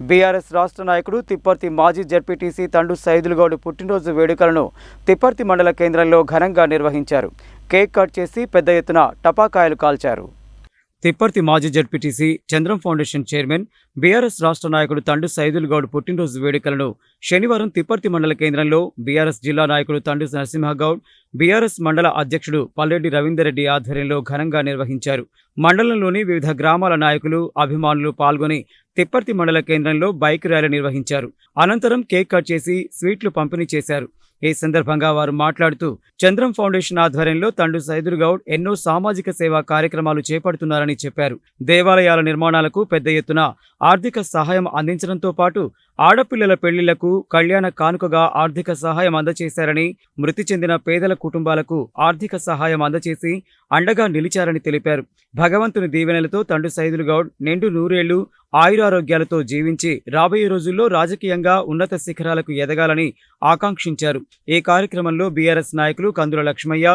BRS రాష్ట్ర నాయకుడు తిప్పర్తి మాజీ జడ్పీటీసీ తండు సైదులుగౌడ్ పుట్టినరోజు వేడుకలను తిప్పర్తి మండల కేంద్రంలో ఘనంగా నిర్వహించారు. కేక్ కట్ చేసి పెద్ద ఎత్తున టపాకాయలు కాల్చారు. తిప్పర్తి మాజీ ZPTC Chandram foundation chairman BRS రాష్ట్ర నాయకుడు తండు సైదులగౌడ్ పుట్టినరోజు వేడుకలను శనివారం తిప్పర్తి మండల కేంద్రంలో బీఆర్ఎస్ జిల్లా నాయకుడు తండు నరసింహగౌడ్ బీఆర్ఎస్ మండల అధ్యక్షుడు పల్లెడ్డి రవీందర్రెడ్డి ఆధ్వర్యంలో ఘనంగా నిర్వహించారు. మండలంలోని వివిధ గ్రామాల నాయకులు అభిమానులు పాల్గొని తిప్పర్తి మండల కేంద్రంలో బైక్ ర్యాలీ నిర్వహించారు. అనంతరం కేక్ కట్ చేసి స్వీట్లు పంపిణీ చేశారు. ఈ సందర్భంగా వారు మాట్లాడుతూ చంద్రం ఫౌండేషన్ ఆధ్వర్యంలో తండు సైదురుగౌడ్ ఎన్నో సామాజిక సేవా కార్యక్రమాలు చేపడుతున్నారని చెప్పారు. దేవాలయాల నిర్మాణాలకు పెద్ద ఎత్తున ఆర్థిక సహాయం అందించడంతో పాటు ఆడపిల్లల పెళ్ళిళ్ళకు కళ్యాణ కానుకగా ఆర్థిక సహాయం అందజేశారని మృతి చెందిన పేదల కుటుంబాలకు ఆర్థిక సహాయం అందజేసి అండగా నిలిచారని తెలిపారు. భగవంతుని దీవెనలతో తండు సైదులుగౌడ్ నిండు నూరేళ్ళు ఆయురారోగ్యాలతో జీవించి రాబోయే రోజుల్లో రాజకీయంగా ఉన్నత శిఖరాలకు ఎదగాలని ఆకాంక్షించారు. ఈ కార్యక్రమంలో బీఆర్ఎస్ నాయకులు కందుల లక్ష్మయ్య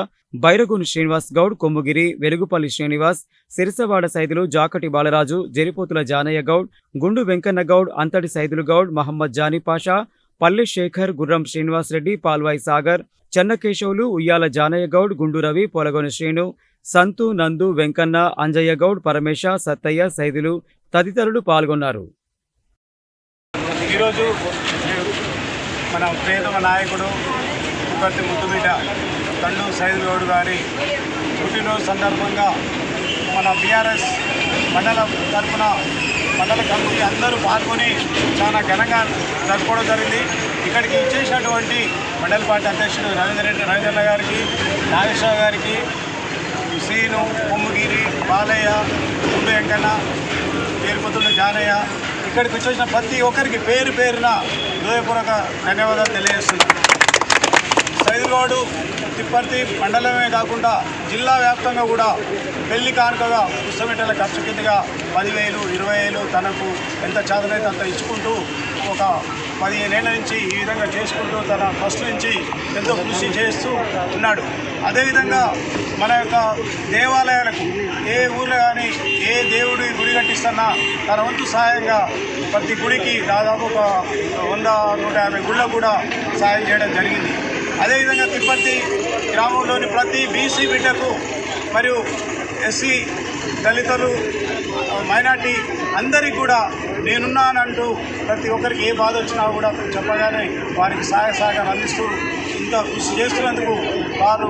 బైరగూని శ్రీనివాస్ గౌడ్ కొమ్ముగిరి వెలుగుపల్లి శ్రీనివాస్ సిరిసవాడ సైదులు జాకటి బాలరాజు జరిపోతుల జానయ్య గౌడ్ గుండు వెంకన్న గౌడ్ అంతటి సైదులు గౌడ్ మహమ్మద్ జానీ పాషా పల్లె శేఖర్ గుర్రం శ్రీనివాస్ రెడ్డి పాల్వాయి సాగర్ చెన్నకేశవులు ఉయ్యాల జానయ్య గౌడ్ గుండు రవి పొలగొని శ్రీను సంతు నందు వెంకన్న అంజయ్య గౌడ్ పరమేశ సత్తయ్య సైదులు తదితరులు పాల్గొన్నారు. ఈరోజు మన ప్రియతమ నాయకుడు తిరుపతి ముద్దుబిడ్డ తండు సైద్ గౌడ్ గారి పుట్టినరోజు సందర్భంగా మన బీఆర్ఎస్ మండల తరఫున మండల కమిటీ అందరూ పాల్గొని చాలా ఘనంగా జరుపుకోవడం జరిగింది. ఇక్కడికి ఇచ్చేసినటువంటి మండల పార్టీ అధ్యక్షుడు రవీంద్ర రెడ్డి రవీంద్ర గారికి నాగేశ్వర గారికి శ్రీను కొమ్ముగిరి బాలయ్య గుండు వెంకన్న పేరుపతుల జానయ్య ఇక్కడికి వచ్చేసిన ప్రతి ఒక్కరికి పేరు పేరున హృదయపూర్వక ధన్యవాదాలు తెలియజేస్తున్నాను సైదుగౌడు తిప్పర్తి మండలమే కాకుండా జిల్లా వ్యాప్తంగా కూడా పెళ్ళి కానుకగా పుస్తమిటల ఖర్చు కిందగా పదివేలు ఇరవై వేలు తనకు ఎంత చాదనైతే అంత ఇచ్చుకుంటూ ఒక పదిహేనేళ్ళ నుంచి ఈ విధంగా చేసుకుంటూ తన ఫస్ట్ నుంచి ఎంతో కృషి చేస్తూ ఉన్నాడు. అదేవిధంగా మన యొక్క దేవాలయాలకు ఏ ఊర్లో కానీ ఏ దేవుడి గుడి కట్టిస్తున్నా తన వంతు సహాయంగా ప్రతి గుడికి దాదాపు ఒక వంద నూట యాభై గుళ్ళకు కూడా సహాయం చేయడం జరిగింది. అదేవిధంగా తిప్పర్తి గ్రామంలోని ప్రతి బీసీ బిడ్డకు మరియు ఎస్సీ దళితులు మైనార్టీ అందరికీ కూడా నేనున్నానంటూ ప్రతి ఒక్కరికి ఏ బాధ వచ్చినా కూడా చెప్పగానే వారికి సహాయ సహకారం అందిస్తూ ఇంత కృషి చేస్తున్నందుకు వారు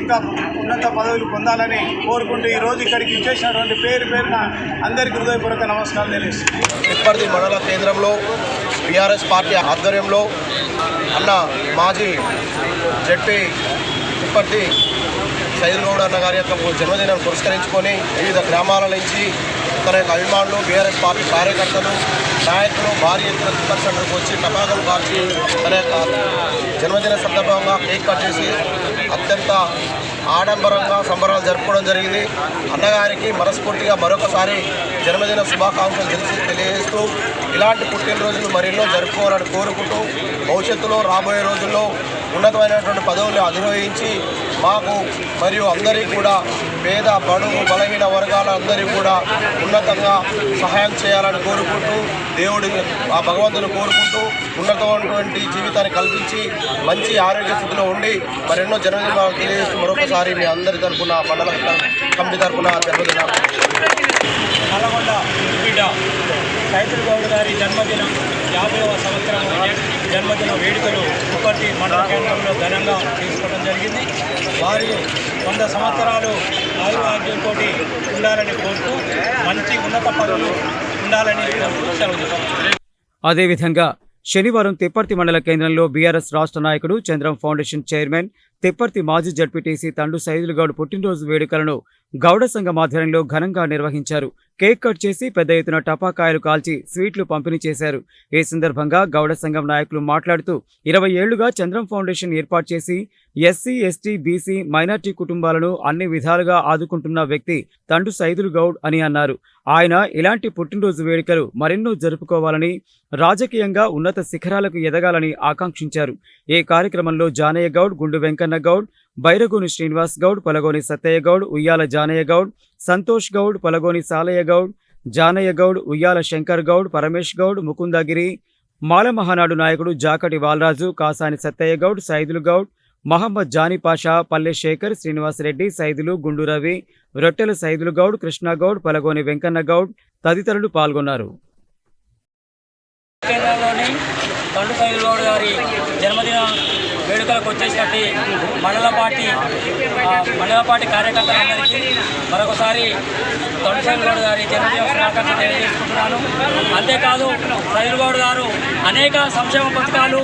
ఇంకా ఉన్నత పదవులు పొందాలని కోరుకుంటూ ఈరోజు ఇక్కడికి ఇచ్చేసినటువంటి పేరు పేరున అందరికీ హృదయపూర్వక నమస్కారం తెలియజేస్తున్నాను. ఇప్పటి మండల కేంద్రంలో బీఆర్ఎస్ పార్టీ ఆధ్వర్యంలో అన్న మాజీ జడ్పీ తిప్పర్తి గౌడ్ అన్న గారి యొక్క జన్మదినం పురస్కరించుకొని వివిధ గ్రామాల నుంచి తన యొక్క అభిమానులు బీఆర్ఎస్ పార్టీ కార్యకర్తలు నాయకులు భారీ ఎత్తున తిప్పర్ సెంటర్కి వచ్చి టపాకులు కాల్చి తన యొక్క జన్మదిన సందర్భంగా కేక్ కట్ చేసి అత్యంత ఆడంబరంగా సంబరాలు జరుపుకోవడం జరిగింది. అన్నగారికి మనస్ఫూర్తిగా మరొకసారి జన్మదిన శుభాకాంక్షలు తెలిసి తెలియజేస్తూ ఇలాంటి పుట్టినరోజులు మరెన్నో జరుపుకోవాలని కోరుకుంటూ భవిష్యత్తులో రాబోయే రోజుల్లో ఉన్నతమైనటువంటి పదవులు అధిరోహించి మాకు మరియు అందరికీ కూడా పేద బడుగు బలహీన వర్గాల అందరికీ కూడా ఉన్నతంగా సహాయం చేయాలని కోరుకుంటూ దేవుడి ఆ భగవంతుని కోరుకుంటూ ఉన్నతమైనటువంటి జీవితాన్ని కల్పించి మంచి ఆరోగ్య స్థితిలో ఉండి మరెన్నో జన్మదినాలు తెలియజేస్తూ మరొకసారి మీ అందరి తరఫున మండల కమిటీ తరపున జన్మదిన నల్లగొండ బిడ్డ గౌడ్ గారి జన్మదినం. యాభైవ సంవత్సరం జన్మదిన వేడుకలు తిరుపతి మండల కేంద్రంలో ఘనంగా తీసుకోవడం జరిగింది. వారి వంద సంవత్సరాలు ఆయుర్వాద్యంతో ఉండాలని కోరుతూ మంచి ఉన్నత పదవులు ఉండాలని సెలవు అదేవిధంగా శనివారం తిప్పర్తి మండల కేంద్రంలో బీఆర్ఎస్ రాష్ట్ర నాయకుడు చంద్రం ఫౌండేషన్ చైర్మన్ తిప్పర్తి మాజీ జడ్పీటీసీ తండు సైదులుగౌడ్ పుట్టినరోజు వేడుకలను గౌడ సంఘం ఆధ్వర్యంలో ఘనంగా నిర్వహించారు. కేక్ కట్ చేసి పెద్ద ఎత్తున టపాకాయలు కాల్చి స్వీట్లు పంపిణీ చేశారు. ఈ సందర్భంగా గౌడ సంఘం నాయకులు మాట్లాడుతూ ఇరవై ఏళ్ళుగా చంద్రం ఫౌండేషన్ ఏర్పాటు చేసి ఎస్సీ ఎస్టీ బీసీ మైనార్టీ కుటుంబాలను అన్ని విధాలుగా ఆదుకుంటున్న వ్యక్తి తండు సైదులు గౌడ్ అని అన్నారు. ఆయన ఇలాంటి పుట్టినరోజు వేడుకలు మరెన్నో జరుపుకోవాలని రాజకీయంగా ఉన్నత శిఖరాలకు ఎదగాలని ఆకాంక్షించారు. ఈ కార్యక్రమంలో జానయ్య గౌడ్ గుండు వెంకన్న గౌడ్ బైరగూని శ్రీనివాస్ గౌడ్ పలగోని సత్తయ్య గౌడ్ ఉయ్యాల జానయ్య గౌడ్ సంతోష్ గౌడ్ పలగోని సాలయ్య గౌడ్ జానయ్య గౌడ్ ఉయ్యాల శంకర్ గౌడ్ పరమేష్ గౌడ్ ముకుందగిరి మాల మహానాడు నాయకుడు జాకటి బాలరాజు కాసాని సత్తయ్య గౌడ్ సైదులు గౌడ్ మహమ్మద్ జానీ పాషా పల్లె శేఖర్ శ్రీనివాసరెడ్డి సైదులు గుండు రవి రొట్టెల సైదులు గౌడ్ కృష్ణగౌడ్ పలగోని వెంకన్న గౌడ్ తదితరులు పాల్గొన్నారు. గారి జన్మదిన వేడుకలకు వచ్చేసినట్టు మండల పార్టీ మండల పార్టీ కార్యకర్తలందరికీ మరొకసారి తండ్రి గారి జన్మదిన శుభాకాంక్షలు తెలియజేసుకుంటున్నాను. అంతేకాదు సైదుల్ గౌడ్ గారు అనేక సంక్షేమ పథకాలు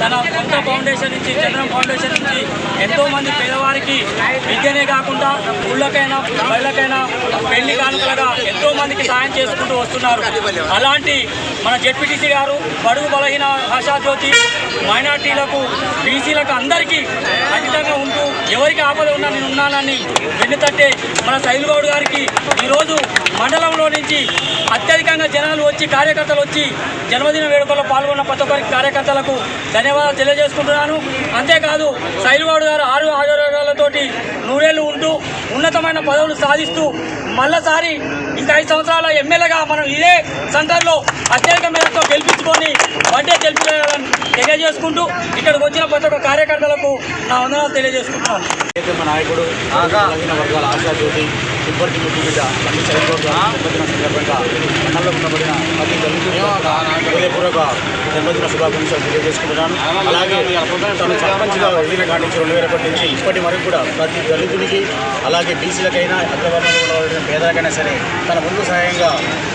తన సొంత ఫౌండేషన్ నుంచి చంద్రం ఫౌండేషన్ నుంచి ఎంతోమంది పేదవారికి విద్యనే కాకుండా ఊళ్ళకైనా మహిళకైనా పెళ్ళి కానుకలుగా ఎంతోమందికి సాయం చేసుకుంటూ వస్తున్నారు. అలాంటి మన జెడ్పీటీసీ గారు బడుగు బలహీన ఆశాజ్యోతి మైనార్టీలకు బీసీలకు అందరికీ ఖచ్చితంగా ఉంటూ ఎవరికి ఆపద ఉన్నా నేను ఉన్నానని వెన్నుతట్టే మన శైలుగౌడ్ గారికి ఈరోజు మండలంలో నుంచి అత్యధికంగా జనాలు వచ్చి కార్యకర్తలు వచ్చి జన్మదిన వేడుకల్లో పాల్గొన్న ప్రతి ఒక్కరికి కార్యకర్తలకు ధన్యవాదాలు తెలియజేసుకుంటున్నాను. అంతేకాదు శైలుగౌడ్ గారు ఆరు ఆరోగ్యాలతోటి నూరేళ్ళు ఉంటూ ఉన్నతమైన పదవులు సాధిస్తూ మళ్ళసారి ఇంకా ఐదు సంవత్సరాల ఎమ్మెల్యేగా మనం ఇదే సెంటర్లో అత్యధిక మేరతో గెలిపించుకొని బర్త్డే తెలిపేయాలని తెలియజేసుకుంటూ ఇక్కడికి వచ్చిన ప్రతి ఒక్క కార్యకర్తలకు నా వందనాలు తెలియజేసుకుంటున్నాను. మా నాయకుడు వర్గాల ఆశాజ్యోతి ఇప్పటి అన్ని సందర్భంగా మండలంలో ఉండబడిన ప్రతి దళితులు హృదయపూర్వక జన్మదిన శుభాకాంక్షలు తెలియజేసుకుంటున్నాను. అలాగే తను సర్పంచ్గా ఎదిగిన కాడి నుంచి రెండు వేల ఒకటి నుంచి ఇప్పటి వరకు కూడా ప్రతి దళితుడికి అలాగే బీసీలకైనా అగ్రవర్ణంలో పేదలకైనా సరే తన ముందు సహాయంగా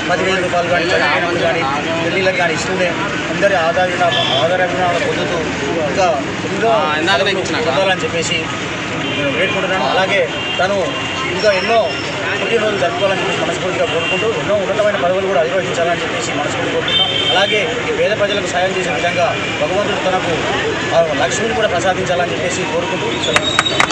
పదివేల రూపాయలు కానీ మంది కానీ ఢిల్లీలకు కానీ ఇస్తూనే అందరి ఆదాయ ఆధారాభిమానాలు పొందుతూ ఇంకా ఎన్నో పొందాలని చెప్పేసి నేను వేడుకుంటున్నాను. అలాగే తను ఇంకా ఎన్నో పుట్టినరోజు జరుపుకోవాలని చెప్పేసి మనస్ఫూర్తిగా కోరుకుంటూ ఎన్నో ఉన్నతమైన పదవులు కూడా అధిరోహించాలని చెప్పేసి మనస్ఫూర్తి కోరుకుంటాం అలాగే ఈ పేద ప్రజలకు సాయం చేసే విధంగా భగవంతుడు తనకు లక్ష్మిని కూడా ప్రసాదించాలని చెప్పేసి కోరుకుంటూ